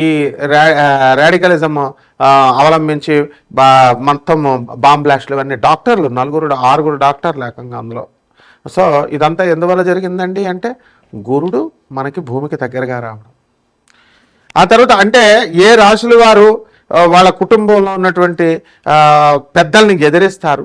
ఈ రా రాడికలిజం అవలంబించి బా మొత్తం బాంబ్ బ్లాస్ట్లు ఇవన్నీ డాక్టర్లు నలుగురు ఆరుగురు డాక్టర్లు ఏకంగా అందులో. సో ఇదంతా ఎందువల్ల జరిగిందండి అంటే గురుడు మనకి భూమికి దగ్గరగా రావడం. ఆ తర్వాత అంటే ఏ రాశుల వారు వాళ్ళ కుటుంబంలో ఉన్నటువంటి పెద్దల్ని ఎదిరిస్తారు?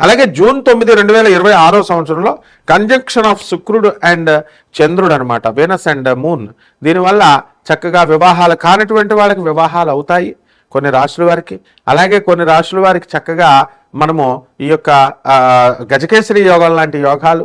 అలాగే జూన్ తొమ్మిది రెండు వేల ఇరవై ఆరో సంవత్సరంలో కంజంక్షన్ ఆఫ్ శుక్రుడు అండ్ చంద్రుడు అనమాట వీనస్ అండ్ మూన్ దీనివల్ల చక్కగా వివాహాలు కానటువంటి వాళ్ళకి వివాహాలు అవుతాయి కొన్ని రాశుల వారికి. అలాగే కొన్ని రాశుల వారికి చక్కగా మనము ఈ యొక్క ఆ, గజకేసరి యోగాలు లాంటి యోగాలు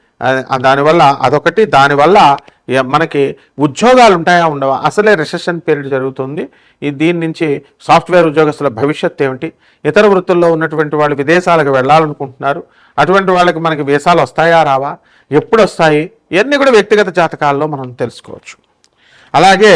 దానివల్ల అదొకటి. దానివల్ల మనకి ఉద్యోగాలు ఉంటాయా ఉండవా? అసలే రిసెషన్ పీరియడ్ జరుగుతుంది. ఈ దీని నుంచి సాఫ్ట్వేర్ ఉద్యోగస్తుల భవిష్యత్ ఏమిటి? ఇతర వృత్తుల్లో ఉన్నటువంటి వాళ్ళు విదేశాలకు వెళ్ళాలనుకుంటున్నారు. అటువంటి వాళ్ళకి మనకి వీసాలు వస్తాయా రావా? ఎప్పుడు వస్తాయి ఇవన్నీ కూడా వ్యక్తిగత జాతకాల్లో మనం తెలుసుకోవచ్చు. అలాగే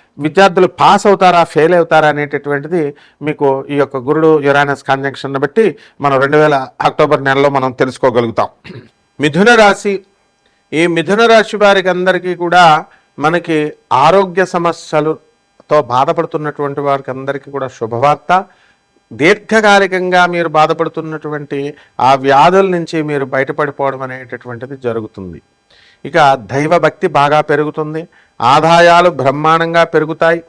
విద్యార్థులు పాస్ అవుతారా ఫెయిల్ అవుతారా అనేటటువంటిది మీకు ఈ యొక్క గురుడు యురానస్ కాంజంక్షన్ బట్టి మనం రెండు వేల అక్టోబర్ నెలలో మనం తెలుసుకోగలుగుతాం. మిథున రాశి ఈ మిథున రాశి వారికి అందరికీ కూడా మనకి ఆరోగ్య సమస్యలతో బాధపడుతున్నటువంటి వారికి అందరికీ కూడా శుభవార్త. దీర్ఘకాలికంగా మీరు బాధపడుతున్నటువంటి ఆ వ్యాధుల నుంచి మీరు బయటపడిపోవడం అనేటటువంటిది జరుగుతుంది. ఇక దైవభక్తి బాగా పెరుగుతుంది. ఆదాయాలు బ్రహ్మాండంగా పెరుగుతాయి.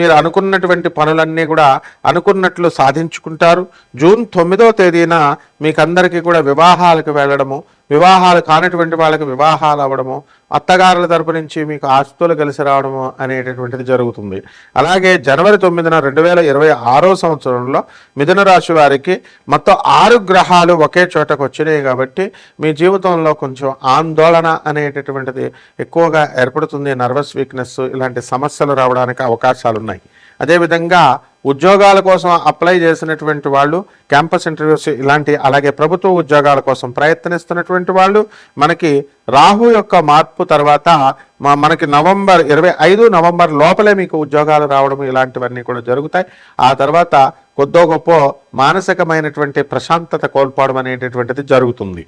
మీరు అనుకున్నటువంటి పనులన్నీ కూడా అనుకున్నట్లు సాధించుకుంటారు. జూన్ తొమ్మిదవ తేదీన మీకందరికీ కూడా వివాహాలకు వెళ్ళడము వివాహాలు కానటువంటి వాళ్ళకి వివాహాలు అవ్వడము అత్తగారుల తరపు నుంచి మీకు ఆస్తులు కలిసి రావడము అనేటటువంటిది జరుగుతుంది. అలాగే జనవరి తొమ్మిదిన రెండు వేల ఇరవై ఆరో సంవత్సరంలో మిథున రాశి వారికి మొత్తం ఆరు గ్రహాలు ఒకే చోటకు వచ్చినాయి కాబట్టి మీ జీవితంలో కొంచెం ఆందోళన అనేటటువంటిది ఎక్కువగా ఏర్పడుతుంది. నర్వస్ వీక్నెస్ ఇలాంటి సమస్యలు రావడానికి అవకాశాలు ఉన్నాయి అదేవిధంగా ఉద్యోగాల కోసం అప్లై చేసినటువంటి వాళ్ళు క్యాంపస్ ఇంటర్వ్యూస్ ఇలాంటి అలాగే ప్రభుత్వ ఉద్యోగాల కోసం ప్రయత్నిస్తున్నటువంటి వాళ్ళు మనకి రాహు యొక్క మార్పు తర్వాత మా- మనకి నవంబర్ ఇరవై ఐదు నవంబర్ లోపలే మీకు ఉద్యోగాలు రావడం ఇలాంటివన్నీ కూడా జరుగుతాయి. ఆ తర్వాత కొద్దో గొప్ప మానసికమైనటువంటి ప్రశాంతత కోల్పోవడం అనేటటువంటిది జరుగుతుంది.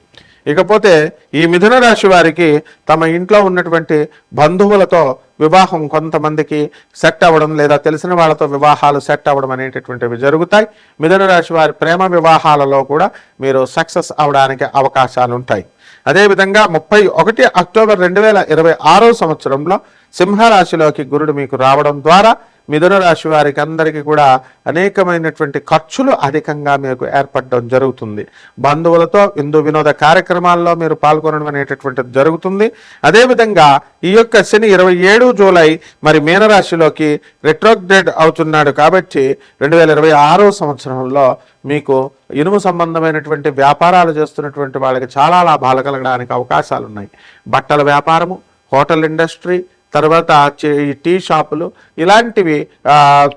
ఇకపోతే ఈ మిథున రాశి వారికి తమ ఇంట్లో ఉన్నటువంటి బంధువులతో వివాహం కొంతమందికి సెట్ అవ్వడం లేదా తెలిసిన వాళ్ళతో వివాహాలు సెట్ అవ్వడం అనేటటువంటివి జరుగుతాయి. మిథున రాశి వారి ప్రేమ వివాహాలలో కూడా మీరు సక్సెస్ అవడానికి అవకాశాలు ఉంటాయి అదేవిధంగా ముప్పై ఒకటి అక్టోబర్ రెండు వేల ఇరవై ఆరో సంవత్సరంలో సింహరాశిలోకి గురుడు మీకు రావడం ద్వారా మిథున రాశి వారికి అందరికీ కూడా అనేకమైనటువంటి ఖర్చులు అధికంగా మీకు ఏర్పడడం జరుగుతుంది. బంధువులతో హిందూ వినోద కార్యక్రమాల్లో మీరు పాల్గొనడం అనేటటువంటిది జరుగుతుంది. అదేవిధంగా ఈ యొక్క శని ఇరవై ఏడు జూలై మరి మీనరాశిలోకి రెట్రోగ్రేడ్ అవుతున్నాడు కాబట్టి రెండు వేల ఇరవై ఆరో సంవత్సరంలో మీకు ఇనుము సంబంధమైనటువంటి వ్యాపారాలు చేస్తున్నటువంటి వాళ్ళకి చాలా లాభాలు కలగడానికి అవకాశాలు ఉన్నాయి బట్టల వ్యాపారము హోటల్ ఇండస్ట్రీ తర్వాత ఈ టీ షాపులు ఇలాంటివి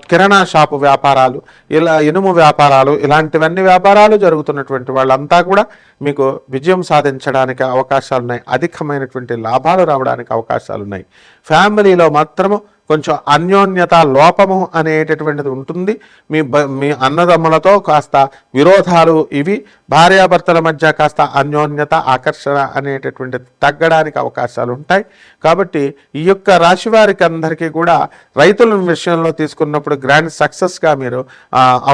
కిరాణా షాపు వ్యాపారాలు ఇలా ఇనుము వ్యాపారాలు ఇలాంటివన్నీ వ్యాపారాలు జరుగుతున్నటువంటి వాళ్ళంతా కూడా మీకు విజయం సాధించడానికి అవకాశాలు ఉన్నాయి అధికమైనటువంటి లాభాలు రావడానికి అవకాశాలు ఉన్నాయి ఫ్యామిలీలో మాత్రము కొంచెం అన్యోన్యత లోపము అనేటటువంటిది ఉంటుంది. మీ బ మీ అన్నదమ్ములతో కాస్త విరోధాలు ఇవి భార్యాభర్తల మధ్య కాస్త అన్యోన్యత ఆకర్షణ అనేటటువంటిది తగ్గడానికి అవకాశాలు ఉంటాయి. కాబట్టి ఈ యొక్క రాశి వారికి అందరికీ కూడా రైతుల విషయంలో తీసుకున్నప్పుడు గ్రాండ్ సక్సెస్గా మీరు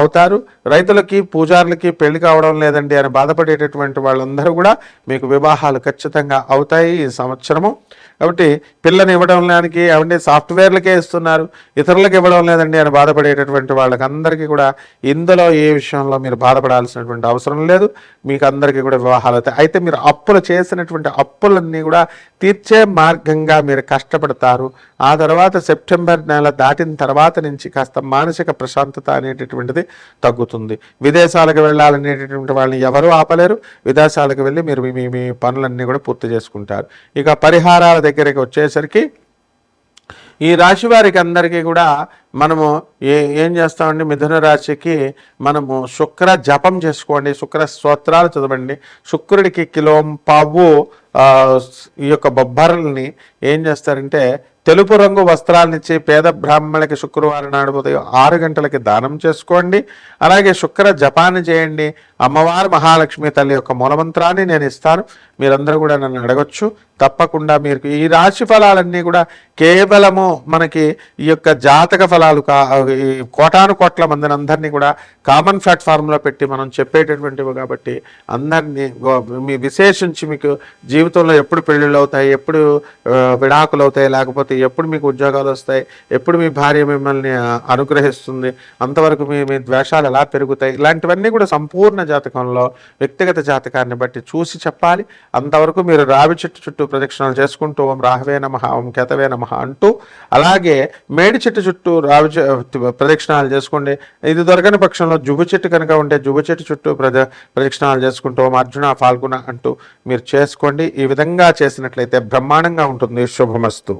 అవుతారు. రైతులకి పూజారులకి పెళ్ళి కావడం లేదండి అని బాధపడేటటువంటి వాళ్ళందరూ కూడా మీకు వివాహాలు ఖచ్చితంగా అవుతాయి ఈ సంవత్సరము. కాబట్టి పిల్లని ఇవ్వడం లేనికి అవన్నీ సాఫ్ట్వేర్లకే ఇస్తున్నారు ఇతరులకు ఇవ్వడం లేదండి అని బాధపడేటటువంటి వాళ్ళకందరికీ కూడా ఇందులో ఏ విషయంలో మీరు బాధపడాల్సినటువంటి అవసరం లేదు. మీకు అందరికీ కూడా వివాహాలు అవుతాయి. అయితే మీరు అప్పులు చేసినటువంటి అప్పులన్నీ కూడా తీర్చే మార్గంగా మీరు కష్టపడతారు. ఆ తర్వాత సెప్టెంబర్ నెల దాటిన తర్వాత నుంచి కాస్త మానసిక ప్రశాంతత అనేటటువంటిది తగ్గుతుంది. విదేశాలకు వెళ్ళాలనేటటువంటి వాళ్ళని ఎవరూ ఆపలేరు. విదేశాలకు వెళ్ళి మీరు మీ మీ పనులన్నీ కూడా పూర్తి చేసుకుంటారు. ఇక పరిహారాల దగ్గరికి వచ్చేసరికి ఈ రాశి వారికి అందరికీ కూడా మనము ఏ ఏం చేస్తామండి? మిథున రాశికి మనము శుక్ర జపం చేసుకోండి. శుక్ర స్తోత్రాలు చదవండి. శుక్రుడికి కిలో పావు ఈ యొక్క బొబ్బర్లని ఏం చేస్తారంటే తెలుపు రంగు వస్త్రాలనిచ్చి పేద బ్రాహ్మణులకి శుక్రవారం నాడు ఉదయం ఆరు గంటలకి దానం చేసుకోండి. అలాగే శుక్ర జపాన్ని చేయండి. అమ్మవారు మహాలక్ష్మి తల్లి యొక్క మూలమంత్రాన్ని నేను ఇస్తాను. మీరందరూ కూడా నన్ను అడగొచ్చు. తప్పకుండా మీరు ఈ రాశి ఫలాలన్నీ కూడా కేవలము మనకి ఈ యొక్క జాతక ఫలాలు ఫలాలు కా కోటాను కోట్ల మందిని అందరినీ కూడా కామన్ ప్లాట్ఫామ్లో పెట్టి మనం చెప్పేటటువంటివి కాబట్టి అందరినీ మీ విశేషించి మీకు జీవితంలో ఎప్పుడు పెళ్ళిళ్ళు అవుతాయి ఎప్పుడు విడాకులు అవుతాయి లేకపోతే ఎప్పుడు మీకు ఉద్యోగాలు వస్తాయి ఎప్పుడు మీ భార్య మిమ్మల్ని అనుగ్రహిస్తుంది అంతవరకు మీ మీ ద్వేషాలు ఎలా పెరుగుతాయి ఇలాంటివన్నీ కూడా సంపూర్ణ జాతకంలో వ్యక్తిగత జాతకాన్ని బట్టి చూసి చెప్పాలి. అంతవరకు మీరు రావి చెట్టు చుట్టూ ప్రదక్షిణలు చేసుకుంటూ ఓం రాహవే నమ ఓం కేతవే నమ అంటూ అలాగే మేడి చెట్టు చుట్టూ రావి ప్రదక్షిణాలు చేసుకోండి. ఇది దొరకని పక్షంలో జుబు చెట్టు కనుక ఉంటే జుబు చెట్టు చుట్టూ ప్రద ప్రదక్షిణాలు చేసుకుంటూ అర్జున పాల్గొన అంటూ మీరు చేసుకోండి. ఈ విధంగా చేసినట్లయితే బ్రహ్మాండంగా ఉంటుంది. శుభమస్తు.